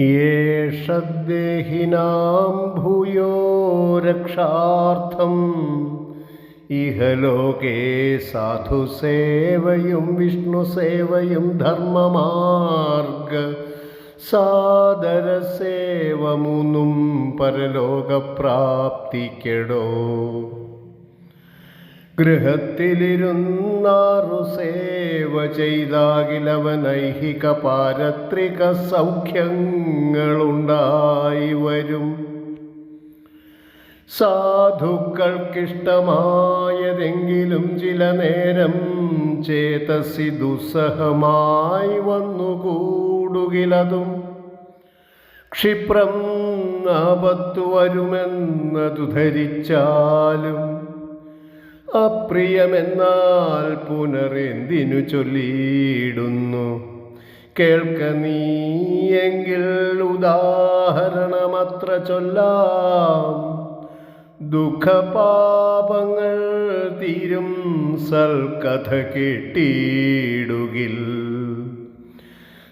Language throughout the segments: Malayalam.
യേഷദ്ദേഹിനാം ഭൂയോ രക്ഷാർത്ഥം. ഇഹലോകേ സാധുസേവയും വിഷ്ണുസേവയും ധർമ്മമാർഗ. സാദരസേവമൂന്നും പരലോകപ്രാപ്തിക്കെടോ. ഗൃഹത്തിലിരുന്നാറു സേവ ചെയ്താകിലവനൈഹിക പാരത്രിക സൗഖ്യങ്ങളുണ്ടായി വരും. സാധുക്കൾക്കിഷ്ടമായതെങ്കിലും ചില നേരം ചേതസി ദുസ്സഹമായി വന്നുകൂടുകിലതും. ക്ഷിപ്രം ആപത്തു വരുമെന്നതു ധരിച്ചാലും അപ്രിയമെന്നാൽ പുനരെന്തിനു ചൊല്ലിയിടുന്നു? കേൾക്ക നീയെങ്കിൽ ഉദാഹരണമത്ര ചൊല്ലാം. ദുഃഖപാപങ്ങൾ തീരും സൽക്കഥ കേട്ടിടുകിൽ.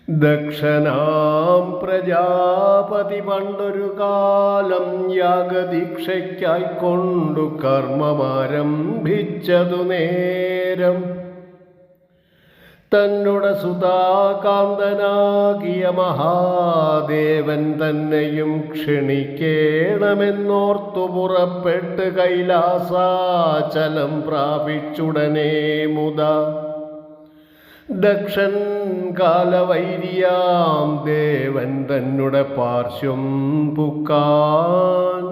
ദക്ഷനാം പ്രജാപതി പണ്ടൊരു കാലം യാഗദീക്ഷയ്ക്കായി കൊണ്ടു കർമ്മമാരംഭിച്ചതു നേരം. തന്നുടെ സുതാകാന്തനാകിയ മഹാദേവൻ തന്നെയും ക്ഷണിക്കേണമെന്നോർത്തു പുറപ്പെട്ട് കൈലാസാചലം പ്രാപിച്ചുടനെ മുത. ദക്ഷൻ കാലവൈരിയാം ദേവൻ തന്നുടെ പാർശ്വം പുക്കാൻ.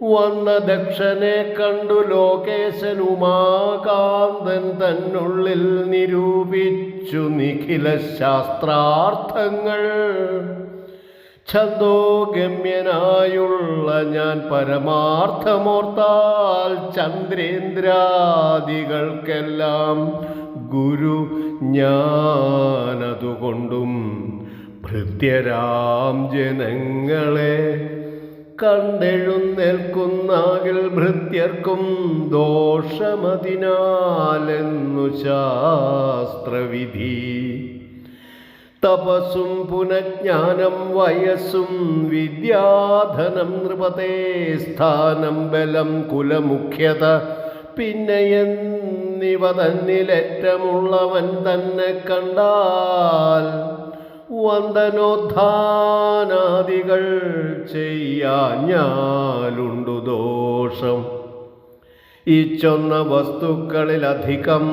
വന്ന ദക്ഷനെ കണ്ടു ലോകേശനുമാകാന്തൻ തന്നുള്ളിൽ നിരൂപിച്ചു നിഖില ശാസ്ത്രാർത്ഥങ്ങൾ ഛന്ദോഗമ്യനായുള്ള ഞാൻ പരമാർത്ഥമോർത്താൽ ചന്ദ്രേന്ദ്രാദികൾക്കെല്ലാം ഗുരു ഞാനതുകൊണ്ടും ഭൃത്യരാം ജനങ്ങളെ കണ്ടെഴുന്നേൽക്കുന്നാകിൽ ഭൃത്യർക്കും ദോഷമതിനാലെന്നു ശാസ്ത്രവിധി. തപസ്സും പുനജ്ഞാനം വയസ്സും വിദ്യാധനം നൃപതേ സ്ഥാനം ബലം കുലമുഖ്യത പിന്നെ എന്നിവ തന്നിലേറ്റമുള്ളവൻ തന്നെ കണ്ടാൽ വന്ദനോദ്ധാനാദികൾ ചെയ്യാഞ്ഞാലുണ്ടു ദോഷം. ഈ ചൊന്ന വസ്തുക്കളിലധികം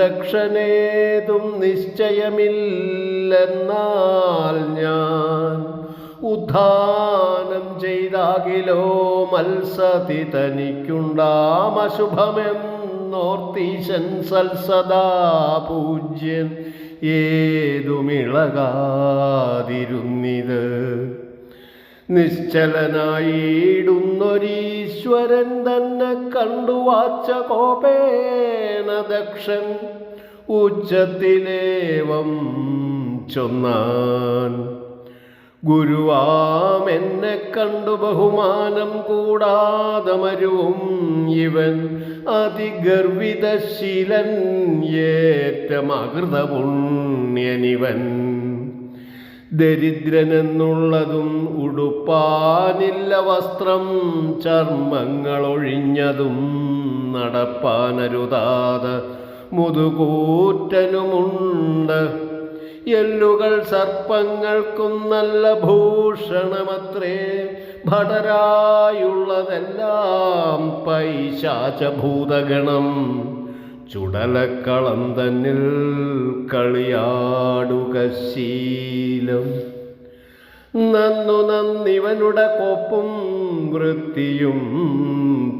ദക്ഷനേതും നിശ്ചയമില്ലെന്നാൽ ഞാൻ ഉദ്ധാനം ചെയ്താകിലോ മത്സതി തനിക്കുണ്ടാം അശുഭമെന്നോർത്തീശൻ സൽസദാ പൂജ്യൻ ഏതുമിളകാതിരുന്നിത്. നിശ്ചലനായിടുന്നൊരീശ്വരൻ തന്നെ കണ്ടു വാച്ച കോപേന ദക്ഷൻ ഉച്ചത്തിലേവം ചൊന്നാൻ. ഗുരുവാം എന്നെ കണ്ടു ബഹുമാനം കൂടാതെ മരുവും ഇവൻ. അതിഗർവിതശീലൻ ഏറ്റമകൃതപുണ്യനിവൻ. ദരിദ്രനെന്നുള്ളതും ഉടുപ്പാനില്ല വസ്ത്രം ചർമ്മങ്ങളൊഴിഞ്ഞതും നടപ്പാനരുതാതെ മുതുകൂറ്റനുമുണ്ട്. എല്ലുകൾ സർപ്പങ്ങൾക്കും നല്ല ഭൂഷണമത്രേ. ഭടരായുള്ളതെല്ലാം പൈശാചഭൂതഗണം. ചുടലക്കളം തന്നിൽ കളിയാടുക ശീലം. നന്നു നന്നിവനുടെ കോപ്പും വൃത്തിയും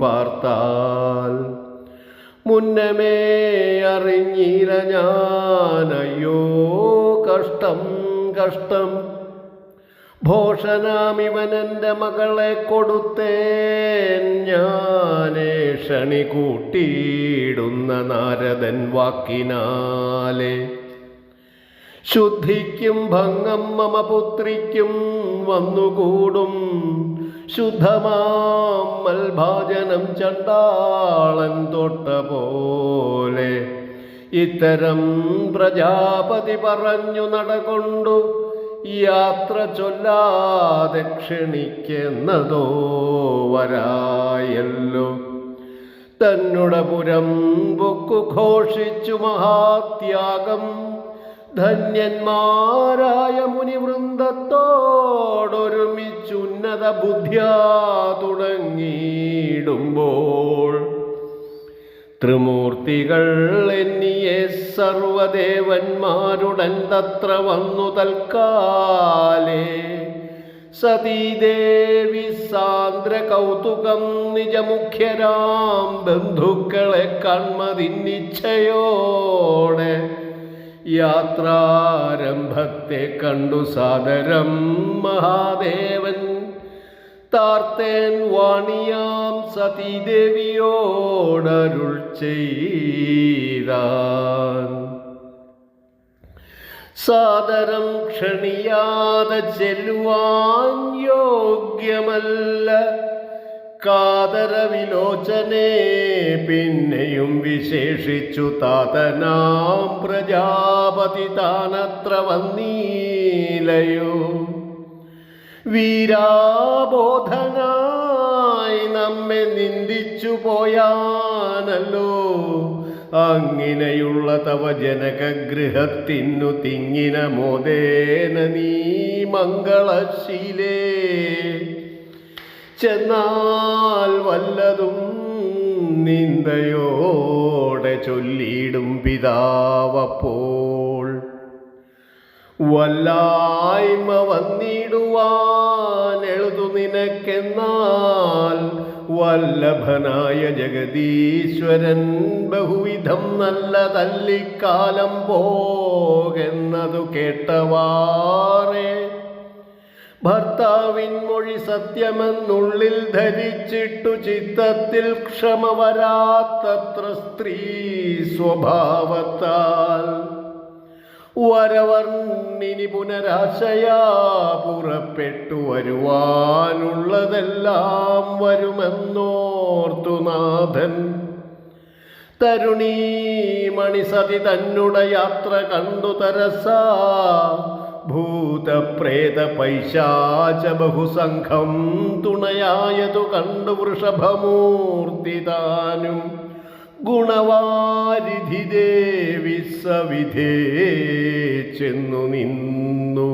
പാർത്താൽ. മുന്നമേ അറിഞ്ഞില്ല ഞാനയ്യോ കഷ്ടം കഷ്ടം. ഭോഷനാമിവനെന്റെ മകളെ കൊടുത്തേൻ ഞാനേ ക്ഷണി കൂട്ടിയിടുന്ന നാരദൻ വാക്കിനാലെ. ശുദ്ധിക്കും ഭംഗം മമ പുത്രിക്കും വന്നുകൂടും. ശുദ്ധമാം മൽഭാജനം ചണ്ടാളൻ തൊട്ട പോലെ ഇത്തരം പ്രജാപതി പറഞ്ഞു നടകൊണ്ടു. യാത്ര ചൊല്ലാതെ ക്ഷണിക്കുന്നതോ വരായല്ലോ. തന്നുട പുരം പൊക്കു ഘോഷിച്ചു മഹാത്യാഗം. ധന്യന്മാരായ മുനിവൃന്ദത്തോടൊരുമിച്ചുന്നത ബുദ്ധ്യാ തുടങ്ങിയിടുമ്പോൾ ത്രിമൂർത്തികൾ എന്നിയെ സർവദേവന്മാരുടൻ തത്ര വന്നു തൽക്കാലേ. സതീദേവി സാന്ദ്ര കൗതുകം നിജമുഖ്യരാം ബന്ധുക്കളെ കൺമതിന്നിച്ഛയോടെ യാത്രാരംഭത്തെ കണ്ടു സാദരം മഹാദേവൻ താർത്തേൻ വാണിയാം സതീദേവിയോടരുൾ ചെയ്താൻ. സാദരം ക്ഷണിയാതെ ചെല്ലുവാൻ യോഗ്യമല്ല. കാതരവിലോചനെ പിന്നെയും വിശേഷിച്ചു താതനാം പ്രജാപതി താനത്ര വന്നീലയോ. വീരാബോധനായി നമ്മെ നിന്ദിച്ചു പോയാനല്ലോ. അങ്ങിനെയുള്ള തവ ജനകഗൃഹത്തിനു തിങ്ങിന മോദേന നീ മംഗളശീലേ. ചെന്നാൽ വല്ലതും നിന്ദയോടെ ചൊല്ലിയിടും പിതാവപ്പോൾ. വല്ലായ്മ വന്നിടുവാൻ എഴുതു നിനക്കെന്നാൽ വല്ലഭനായ ജഗദീശ്വരൻ ബഹുവിധം നല്ല തല്ലിക്കാലം പോകെന്നതു കേട്ടവാറേ. ഭർത്താവിൻ മൊഴി സത്യമെന്നുള്ളിൽ ധരിച്ചിട്ടു ചിത്തത്തിൽ ക്ഷമ വരാത്തത്ര സ്ത്രീ സ്വഭാവത്താൽ വരവർണിനി പുനരാശയാ പുറപ്പെട്ടു വരുവാനുള്ളതെല്ലാം വരുമെന്നോർത്തു നാഥൻ. തരുണീ മണിസതി യാത്ര കണ്ടു തരസാ. ഭൂതപ്രേത പൈശാച ബഹുസംഘം തുണയായതു കണ്ടു വൃഷഭമൂർത്തി താനും ഗുണവാരിധി ദേവി സവിധേ ചെന്നു നിന്നു.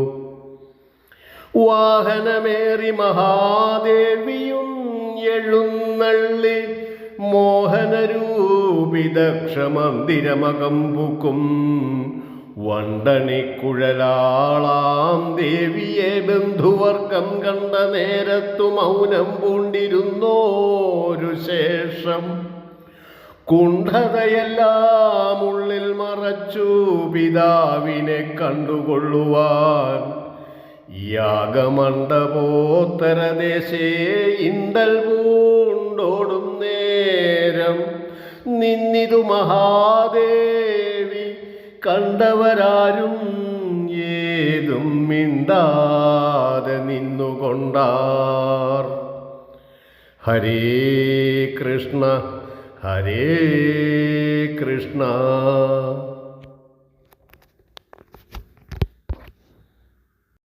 വാഹനമേറി മഹാദേവിയും എഴുന്നള്ളി മോഹനരൂപിതക്ഷമന്ദിരമകമ്പുക്കും വണ്ടണിക്കുഴലാളാം ദേവിയെ ബന്ധുവർഗം കണ്ട നേരത്തു മൗനം പൂണ്ടിരുന്നോരു ശേഷം. കുണ്ഠതയെല്ലാം ഉള്ളിൽ മറച്ചു പിതാവിനെ കണ്ടുകൊള്ളുവാൻ. യാഗമണ്ഡപോത്തരദേശേ ഇന്തൽ പൂണ്ടോടും നേരം നിന്നിതു മഹാദേവി കണ്ടവരാരും ഏതും മിണ്ടാതെ നിന്നുകൊണ്ടാർ. ഹരേ കൃഷ്ണ. ഹരേ കൃഷ്ണ.